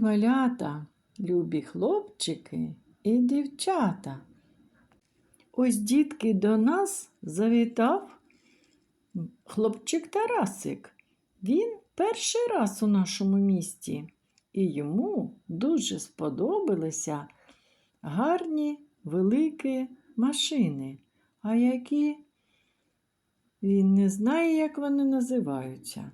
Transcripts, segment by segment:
малята, любі хлопчики і дівчата. Ось дітки до нас завітав хлопчик Тарасик. Він перший раз у нашому місті, і йому дуже сподобалися гарні великі машини. А які він не знає, як вони називаються.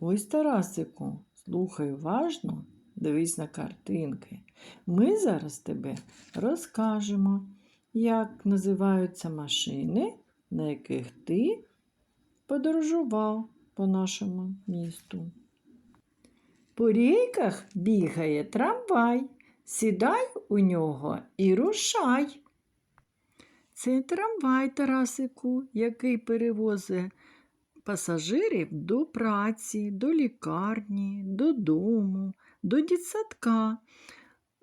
Ось Тарасику, слухай уважно, дивись на картинки. Ми зараз тебе розкажемо, як називаються машини, на яких ти подорожував по нашому місту. По рейках бігає трамвай. Сідай у нього і рушай. Це трамвай Тарасику, який перевозить пасажирів до праці, до лікарні, додому, до дитсадка,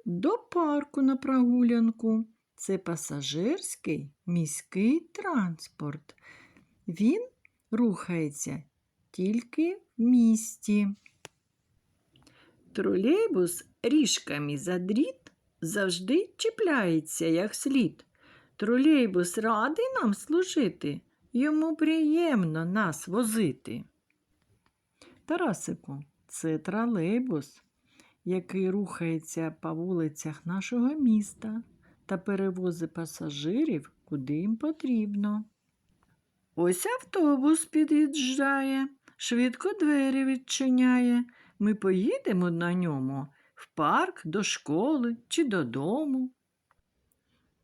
до парку на прогулянку. Це пасажирський міський транспорт. Він рухається тільки в місті. Тролейбус ріжками за дріт завжди чіпляється як слід. Тролейбус радий нам служити, йому приємно нас возити. Тарасику, це тролейбус, який рухається по вулицях нашого міста та перевозить пасажирів, куди їм потрібно. Ось автобус під'їжджає, швидко двері відчиняє. Ми поїдемо на ньому в парк, до школи чи додому.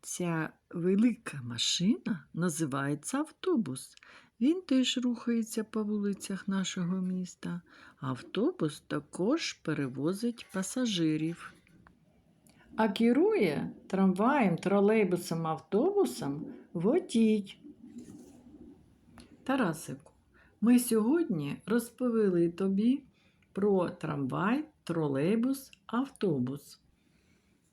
Ця велика машина називається автобус. Він теж рухається по вулицях нашого міста. Автобус також перевозить пасажирів. А керує трамваєм, тролейбусом, автобусом водій. Тарасику, ми сьогодні розповіли тобі про трамвай, тролейбус, автобус.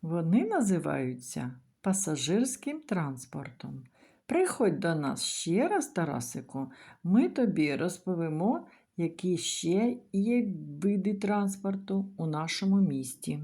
Вони називаються пасажирським транспортом. Приходь до нас ще раз, Тарасику, ми тобі розповімо, які ще є види транспорту у нашому місті.